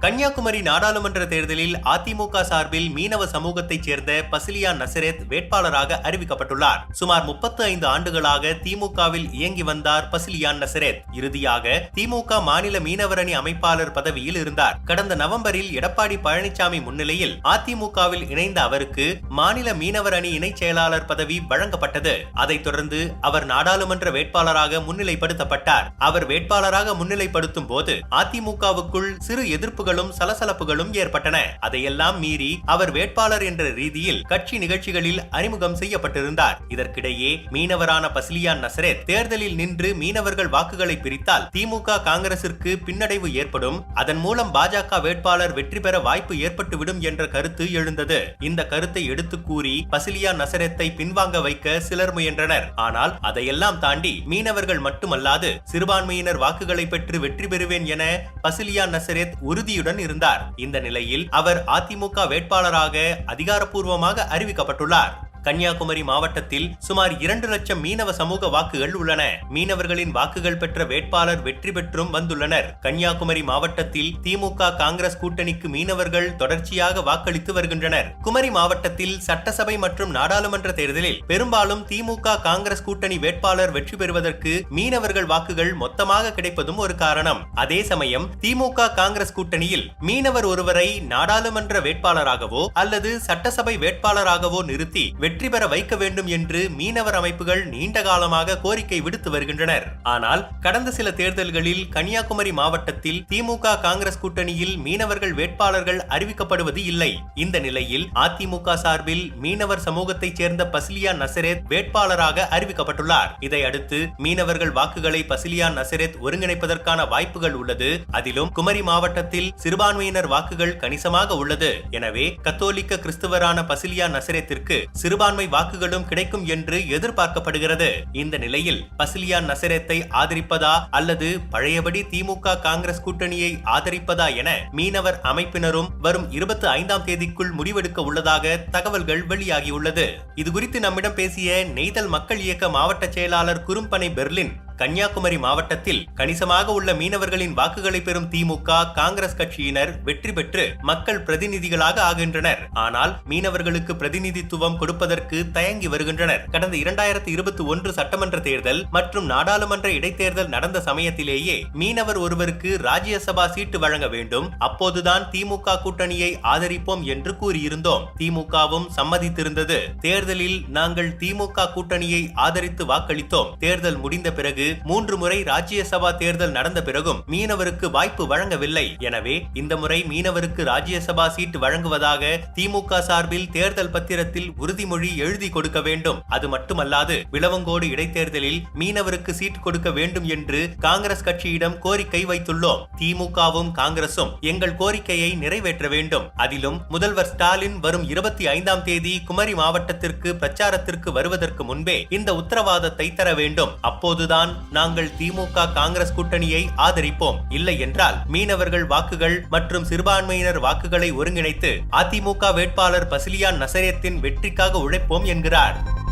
கன்னியாகுமரி நாடாளுமன்ற தேர்தலில் அதிமுக சார்பில் மீனவ சமூகத்தைச் சேர்ந்த பசிலியா நசரேத் வேட்பாளராக அறிவிக்கப்பட்டுள்ளார். சுமார் முப்பத்து ஐந்து ஆண்டுகளாக திமுகவில் இயங்கி வந்தார் பசிலியான் நசரேத். இறுதியாக திமுக மாநில மீனவரணி அமைப்பாளர் பதவியில் இருந்தார். கடந்த நவம்பரில் எடப்பாடி பழனிசாமி முன்னிலையில் அதிமுகவில் இணைந்த அவருக்கு மாநில மீனவர் அணி இணைச் செயலாளர் பதவி வழங்கப்பட்டது. அதைத் தொடர்ந்து அவர் நாடாளுமன்ற வேட்பாளராக முன்னிலைப்படுத்தப்பட்டார். அவர் வேட்பாளராக முன்னிலைப்படுத்தும் போது அதிமுகவுக்குள் சிறு எதிர்ப்புகள் எதிர்ப்புகளும் சலசலப்புகளும் ஏற்பட்டன. அதையெல்லாம் மீறி அவர் வேட்பாளர் என்ற ரீதியில் கட்சி நிகழ்ச்சிகளில் அறிமுகம் செய்யப்பட்டிருந்தார். இதற்கிடையே மீனவரான பசிலியான் நசரேத் தேர்தலில் நின்று மீனவர்கள் வாக்குகளை பிரித்தால் திமுக காங்கிரசிற்கு பின்னடைவு ஏற்படும். அதன் மூலம் பாஜக வேட்பாளர் வெற்றி பெற வாய்ப்பு ஏற்பட்டுவிடும் என்ற கருத்து எழுந்தது. இந்த கருத்தை எடுத்து கூறி பசிலியான் நசரத்தை பின்வாங்க வைக்க சிலர் முயன்றனர். ஆனால் அதையெல்லாம் தாண்டி மீனவர்கள் மட்டுமல்லாது சிறுபான்மையினர் வாக்குகளை பெற்று வெற்றி பெறுவேன் என பசிலியான் நசரேத் உறுதியுடன் இருந்தார். இந்த நிலையில் அவர் அதிமுக வேட்பாளராக அதிகாரப்பூர்வமாக அறிவிக்கப்பட்டுள்ளார். கன்னியாகுமரி மாவட்டத்தில் சுமார் இரண்டு லட்சம் மீனவ சமூக வாக்குகள் உள்ளன. மீனவர்களின் வாக்குகள் பெற்ற வேட்பாளர் வெற்றி பெற்றும் வந்துள்ளனர். கன்னியாகுமரி மாவட்டத்தில் திமுக காங்கிரஸ் கூட்டணிக்கு மீனவர்கள் தொடர்ச்சியாக வாக்களித்து வருகின்றனர். குமரி மாவட்டத்தில் சட்டசபை மற்றும் நாடாளுமன்ற தேர்தலில் பெரும்பாலும் திமுக காங்கிரஸ் கூட்டணி வேட்பாளர் வெற்றி பெறுவதற்கு மீனவர்கள் வாக்குகள் மொத்தமாக கிடைப்பதும் ஒரு காரணம். அதே சமயம் திமுக காங்கிரஸ் கூட்டணியில் மீனவர் ஒருவரை நாடாளுமன்ற வேட்பாளராகவோ அல்லது சட்டசபை வேட்பாளராகவோ நிறுத்தி வெற்றி வெற்றி பெற வைக்க வேண்டும் என்று மீனவர் அமைப்புகள் நீண்ட காலமாக கோரிக்கை விடுத்து வருகின்றனர். ஆனால் கடந்த சில தேர்தல்களில் கன்னியாகுமரி மாவட்டத்தில் திமுக காங்கிரஸ் கூட்டணியில் மீனவர்கள் வேட்பாளர்கள் அறிவிக்கப்படுவது இல்லை. இந்த நிலையில் அதிமுக சார்பில் மீனவர் சமூகத்தைச் சேர்ந்த பசிலியா நசரேத் வேட்பாளராக அறிவிக்கப்பட்டுள்ளார். இதையடுத்து மீனவர்கள் வாக்குகளை பசிலியா நசரேத் ஒருங்கிணைப்பதற்கான வாய்ப்புகள் உள்ளது. அதிலும் குமரி மாவட்டத்தில் சிறுபான்மையினர் வாக்குகள் கணிசமாக உள்ளது. எனவே கத்தோலிக்க கிறிஸ்துவரான பசிலியா நசரேத்திற்கு சிறு சிறுபான்மை வாக்குகளும் கிடைக்கும் என்று எதிர்பார்க்கப்படுகிறது. இந்த நிலையில் பசிலியான் நசரத்தை ஆதரிப்பதா அல்லது பழையபடி திமுக காங்கிரஸ் கூட்டணியை ஆதரிப்பதா என மீனவர் அமைப்பினரும் வரும் இருபத்தி ஐந்தாம் தேதிக்குள் முடிவெடுக்க உள்ளதாக தகவல்கள் வெளியாகியுள்ளது. இது குறித்து நம்மிடம் பேசிய நெய்தல் மக்கள் இயக்க மாவட்ட செயலாளர் குறும்பனை பெர்லின் கன்னியாகுமரி மாவட்டத்தில் கணிசமாக உள்ள மீனவர்களின் வாக்குகளை பெறும் திமுக காங்கிரஸ் கட்சியினர் வெற்றி பெற்று மக்கள் பிரதிநிதிகளாக ஆகின்றனர். ஆனால் மீனவர்களுக்கு பிரதிநிதித்துவம் கொடுப்பதற்கு தயங்கி வருகின்றனர். கடந்த இரண்டாயிரத்தி இருபத்தி ஒன்று சட்டமன்ற தேர்தல் மற்றும் நாடாளுமன்ற இடைத்தேர்தல் நடந்த சமயத்திலேயே மீனவர் ஒருவருக்கு ராஜ்யசபா சீட்டு வழங்க வேண்டும். அப்போதுதான் திமுக கூட்டணியை ஆதரிப்போம் என்று கூறியிருந்தோம். திமுகவும் சம்மதித்திருந்தது. தேர்தலில் நாங்கள் திமுக கூட்டணியை ஆதரித்து வாக்களித்தோம். தேர்தல் முடிந்த பிறகு மூன்று முறை ராஜ்யசபா தேர்தல் நடந்த பிறகும் மீனவருக்கு வாய்ப்பு வழங்கவில்லை. எனவே இந்த முறை மீனவருக்கு ராஜ்யசபா சீட்டு வழங்குவதாக திமுக சார்பில் தேர்தல் பத்திரத்தில் உறுதிமொழி எழுதி கொடுக்க வேண்டும். அது மட்டுமல்லாது விளவங்கோடு இடைத்தேர்தலில் மீனவருக்கு சீட் கொடுக்க வேண்டும் என்று காங்கிரஸ் கட்சியிடம் கோரிக்கை வைத்துள்ளோம். திமுகவும் காங்கிரசும் எங்கள் கோரிக்கையை நிறைவேற்ற வேண்டும். அதிலும் முதல்வர் ஸ்டாலின் வரும் இருபத்தி ஐந்தாம் தேதி குமரி மாவட்டத்திற்கு பிரச்சாரத்திற்கு வருவதற்கு முன்பே இந்த உத்தரவாதத்தை தர வேண்டும். அப்போதுதான் நாங்கள் திமுக காங்கிரஸ் கூட்டணியை ஆதரிப்போம். இல்லை என்றால் மீனவர்கள் வாக்குகள் மற்றும் சிறுபான்மையினர் வாக்குகளை ஒருங்கிணைத்து அதிமுக வேட்பாளர் பசிலியான் நசரியத்தின் வெற்றிக்காக உழைப்போம் என்கிறார்.